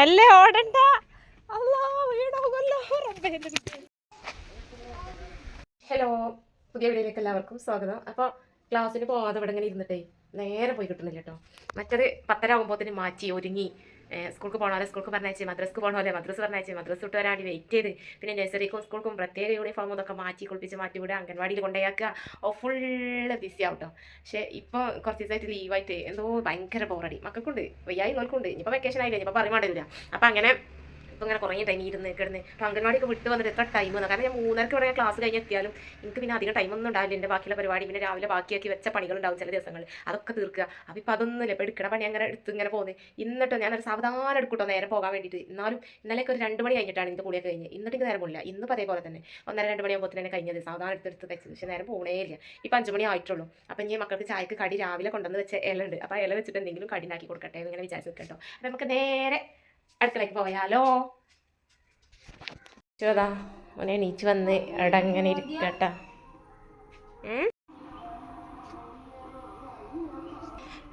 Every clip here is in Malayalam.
മെല്ലെ ഓടണ്ട. ഹലോ പുതിയ വീഡിയോയിലേക്ക് എല്ലാവർക്കും സ്വാഗതം. അപ്പോൾ ക്ലാസ്സിന് പോവാതെ ഇവിടെ ഇങ്ങനെ ഇരുന്നിട്ടേ നേരെ പോയി കിട്ടുന്നില്ല കേട്ടോ. മറ്റത് പത്തര ആകുമ്പോഴത്തേന് മാറ്റി ഒരുങ്ങി. സ്കൂൾക്ക് പോകണമല്ലോ സ്കൂൾക്ക് പറഞ്ഞയച്ച് മദ്രസ്ക്ക് പോകണമല്ലോ മദ്രസ് പറഞ്ഞയച്ച് മദ്രസ് വിട്ട് വരാടി വെയിറ്റ് ചെയ്ത്. പിന്നെ നഴ്സറിക്കും സ്കൂൾക്കും പ്രത്യേക യൂണിഫോം ഇതൊക്കെ മാറ്റി കുളിപ്പിച്ച് മാറ്റി വിടുക അംഗൻവാടിയിൽ കൊണ്ടുപോയാക്കുക. ഓ ഫുള്ള് ബിസി ആവും കേട്ടോ പക്ഷേ ഇപ്പോൾ കുറച്ച് ദിവസമായിട്ട് ലീവായിട്ട് എന്തോ ഭയങ്കര ബോറടി മക്കൾക്കുണ്ട് വയ്യായി നോക്കുണ്ട് ഇനിയിപ്പോൾ വെക്കേഷൻ ആയില്ല? ഇനിയിപ്പോൾ പറയുമാണ്ടില്ല പാടില്ല അപ്പം അങ്ങനെ ഇപ്പം ഇങ്ങനെ കുറേ ടൈം ഇരുന്ന് കിടന്ന് അപ്പോൾ അംഗൻവാടിയൊക്കെ വിട്ട് വന്നിട്ട് എത്ര ടൈം വന്നു? കാരണം ഞാൻ മൂന്നരക്ക് ഇവിടെ ക്ലാസ് കഴിഞ്ഞ് എത്തിയാലും എനിക്ക് പിന്നെ അധികം ടൈമൊന്നും ഉണ്ടാവില്ല. എന്റെ ബാക്കിയുള്ള പരിപാടി പിന്നെ രാവിലെ ബാക്കിയാക്കി വെച്ച പണികളുണ്ടാവും ചില ദിവസങ്ങൾ അതൊക്കെ തീർക്കുക. അപ്പോൾ ഇപ്പം അതൊന്നുമില്ല ഇപ്പോൾ എടുക്കണ പണി അങ്ങനെ എടുത്ത് ഇങ്ങനെ പോകുന്നത് ഇന്നിട്ടോ ഞാനൊരു സാവധാനം എടുക്കട്ടോ നേരെ പോകാൻ വേണ്ടിയിട്ട്. എന്നാലും ഇന്നലെയൊക്കെ ഒരു രണ്ട് മണി കഴിഞ്ഞിട്ടാണ് ഇന്ന് കുളിയൊക്കെ കഴിഞ്ഞ്. ഇന്നിട്ട് എനിക്ക് നേരം പോകില്ല ഇന്ന് അതേപോലെ തന്നെ. ഒന്നര രണ്ട് മണിയാകുമ്പോൾ തന്നെ കഴിഞ്ഞത്. സാവധാനം എടുത്ത് കഴിച്ചു. പക്ഷേ നേരം പോകണേ ഇല്ല. ഇപ്പം അഞ്ച് മണി ആയിട്ടുള്ളൂ. അപ്പം ഇനി മക്കൾക്ക് ചായക്ക് കടി രാവിലെ കൊണ്ടുവന്ന് വെച്ച ഇല ഉണ്ട് അപ്പോൾ ഇല വെച്ചിട്ട് എന്തെങ്കിലും കടിനാക്കി കൊടുക്കട്ടെ എന്ന് ഇങ്ങനെ വിചാരിച്ചു കേട്ടോ അപ്പം നമുക്ക് നേരെ അടുക്കളയ്ക്ക് പോയാലോ? ചോദാ ഓനെ എണീച്ച് വന്ന് അവിടെ അങ്ങനെ ഇരിക്കട്ട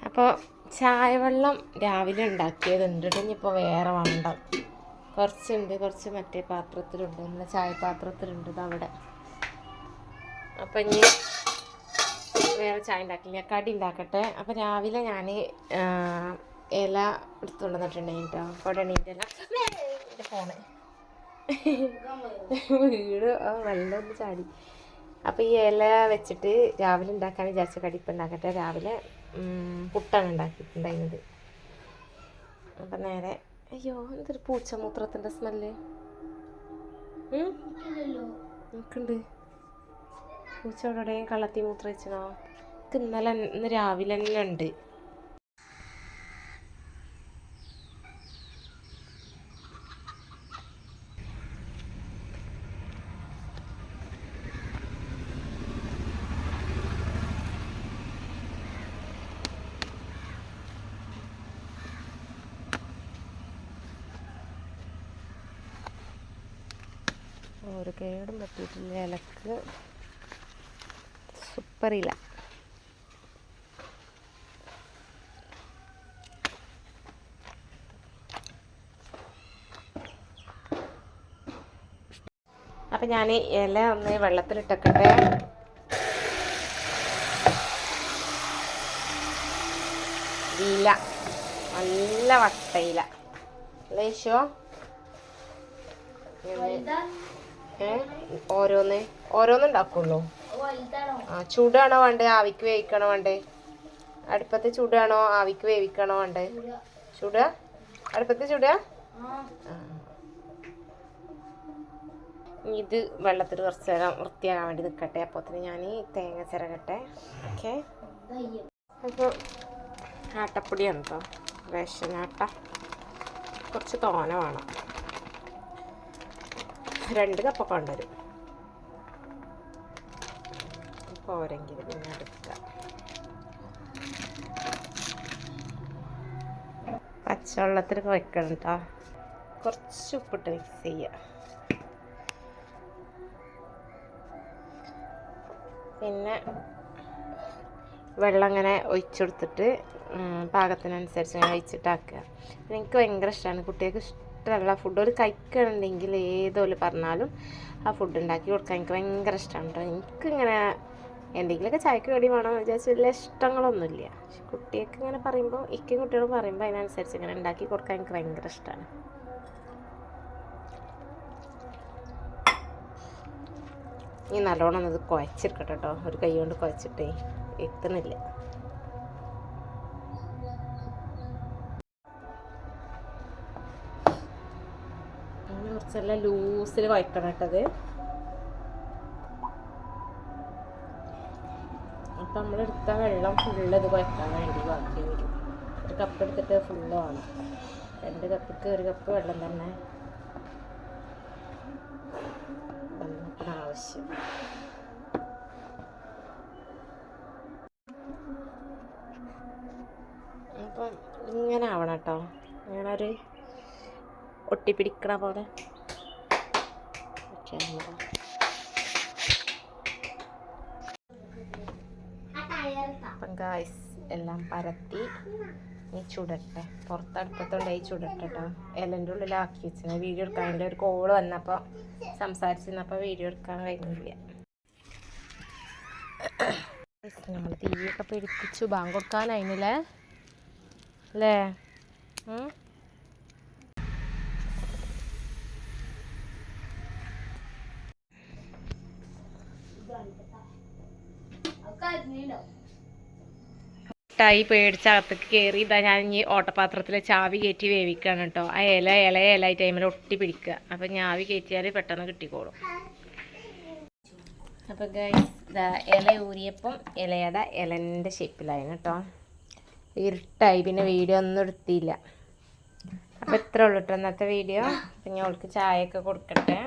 അപ്പോൾ ചായവെള്ളം രാവിലെ ഉണ്ടാക്കിയതുണ്ട് ഇനിയിപ്പോൾ വേറെ വേണ്ട. കുറച്ചുണ്ട് കുറച്ച് മറ്റേ പാത്രത്തിലുണ്ട് നമ്മുടെ ചായപാത്രത്തിലുണ്ട് ഇത് അവിടെ. അപ്പം ഇനി വേറെ ചായ ഉണ്ടാക്കില്ല കടി ഉണ്ടാക്കട്ടെ. അപ്പം രാവിലെ ഞാൻ ഇല എടുത്തുകൊണ്ട് വന്നിട്ടുണ്ടായി കേട്ടോ. ഇല. എന്റെ ഫോണ്. വീട് വെള്ളം ഒന്ന് ചാടി. അപ്പോൾ ഈ ഇല വെച്ചിട്ട് രാവിലെ ഉണ്ടാക്കാൻ വിചാരിച്ച കടിപ്പ് ഉണ്ടാക്കട്ടെ. രാവിലെ പുട്ടാണ് ഉണ്ടാക്കിയിട്ടുണ്ടായിരുന്നത്. അപ്പം നേരെ അയ്യോ എന്തൊരു പൂച്ചമൂത്രത്തിന്റെ സ്മെല്ല്. എനിക്കുണ്ട്. പൂച്ച എവിടെയും കള്ളത്തി മൂത്രം വെച്ചണോ ഇന്നലെ ഇന്ന് രാവിലെ തന്നെ ഉണ്ട്. ഒരു കേടും പറ്റിയിട്ടില്ല. ഇലക്ക് സൂപ്പർ സൂപ്പറില്ല അപ്പം ഞാൻ ഇല ഒന്ന് വെള്ളത്തിലിട്ടക്കട്ടെ. ഇല. നല്ല വട്ടയില. ലേശോ ഓരോന്ന് ഓരോന്ന് ഉണ്ടാക്കുള്ളൂ ആ ചൂടാണോ വേണ്ടേ? ആവിക്ക് വേവിക്കണോ വേണ്ടേ? അടുപ്പത്ത് ചൂടാണോ? ആവിക്ക് വേവിക്കണോ വേണ്ടേ? ചൂടാ? അടുപ്പത്ത് ചൂടാ? ഇത് വെള്ളത്തിൽ കുറച്ച് നേരം വൃത്തിയാകാൻ വേണ്ടി നിൽക്കട്ടെ അപ്പോൾ ഞാൻ ഈ തേങ്ങ ചിരകട്ടെ. ഓക്കെ? അപ്പോൾ ആട്ടപ്പൊടിയാണ് കേട്ടോ റേഷൻ കുറച്ച് തോന വേണം. രണ്ട് കപ്പൊക്കെ കൊണ്ടുവരും പോരെങ്കിൽ പിന്നെ എടുക്കാം പച്ചവെള്ളത്തിൽ വെക്കണം കേട്ടോ കുറച്ച് ഉപ്പിട്ട് മിക്സ് ചെയ്യുക പിന്നെ വെള്ളം ഇങ്ങനെ ഒഴിച്ചെടുത്തിട്ട് പാകത്തിനനുസരിച്ച് ഞാൻ ഒഴിച്ചിട്ടാക്കുക. എനിക്ക് ഭയങ്കര ഇഷ്ടമാണ് കുട്ടികൾക്ക് ഇഷ്ടമുള്ള ഫുഡ് ഒരു കഴിക്കണമെങ്കിൽ ഏതോൽ പറഞ്ഞാലും ആ ഫുഡ് ഉണ്ടാക്കി കൊടുക്കാൻ എനിക്ക് ഭയങ്കര ഇഷ്ടമാണ് കേട്ടോ എനിക്കിങ്ങനെ എന്തെങ്കിലുമൊക്കെ ചായക്ക് വേണ്ടി വേണം വിചാരിച്ച് വലിയ ഇഷ്ടങ്ങളൊന്നുമില്ല. പക്ഷെ കുട്ടിയൊക്കെ ഇങ്ങനെ പറയുമ്പോൾ ഇക്കും കുട്ടികളും പറയുമ്പോൾ അതിനനുസരിച്ച് ഇങ്ങനെ ഉണ്ടാക്കി കൊടുക്കാൻ എനിക്ക് ഭയങ്കര ഇഷ്ടമാണ് ഇനി നല്ലോണം ഒന്നത് കുഴച്ചെടുക്കട്ടെ കേട്ടോ ഒരു കൈ കൊണ്ട് കുഴച്ചിട്ടേ എത്തുന്നില്ല. കുറച്ചെല്ലാം ലൂസിൽ കുഴക്കണം കേട്ടത് അപ്പം നമ്മളെടുത്ത വെള്ളം ഫുള്ള് ഇത് കുഴക്കാൻ വേണ്ടി ബാക്കി വരും. ഒരു കപ്പ് എടുത്തിട്ട് ഫുള്ള് വേണം രണ്ട് കപ്പിക്ക് ഒരു കപ്പ് വെള്ളം തന്നെ. ആവശ്യം. അപ്പം ഇങ്ങനെ ആവണം കേട്ടോ. ഇങ്ങനെ ഒരു ഒട്ടിപ്പിടിക്കണ പോലെ. ഗായ്സ് എല്ലാം പരത്തി. ഈ ചുടട്ടെ. പുറത്തടുപ്പത്തുണ്ടായി ചുടട്ടെ കേട്ടോ ഇലന്റെ ഉള്ളിലാക്കി വെച്ചാൽ വീഡിയോ എടുക്കാൻ വേണ്ടി ഒരു കോൾ വന്നപ്പോൾ സംസാരിച്ചിരുന്നപ്പോൾ വീഡിയോ എടുക്കാൻ കഴിഞ്ഞില്ല. നമ്മൾ തീയൊക്കെ പിടിപ്പിച്ചു ബാങ്ക് കൊടുക്കാനായിരുന്നില്ലേ അല്ലേ? മിഠായി പേടിച്ച് അകത്തേക്ക് കയറി ഇതാ ഞാൻ ഈ ഓട്ടപാത്രത്തിൽ ചാവി കയറ്റി വേവിക്കുകയാണ് കേട്ടോ. ആ ഇല ഇല ഇല ഈ ടൈമിൽ ഒട്ടി പിടിക്കുക. അപ്പം ഞാവി കയറ്റിയാൽ പെട്ടെന്ന് കിട്ടിക്കോളും. അപ്പൊ ഗൈസ് ഇതാ ഇല ഊരിയപ്പം ഇലയുടെ ഇലന്റെ ഷേപ്പിലായിരുന്നു കേട്ടോ. ഇരുട്ടായി. പിന്നെ വീഡിയോ ഒന്നും എടുത്തില്ല. അപ്പോൾ ഇത്ര ഉള്ളൂ കേട്ടോ ഇന്നത്തെ വീഡിയോ ഞാൻ അവൾക്ക് ചായയൊക്കെ കൊടുക്കട്ടെ.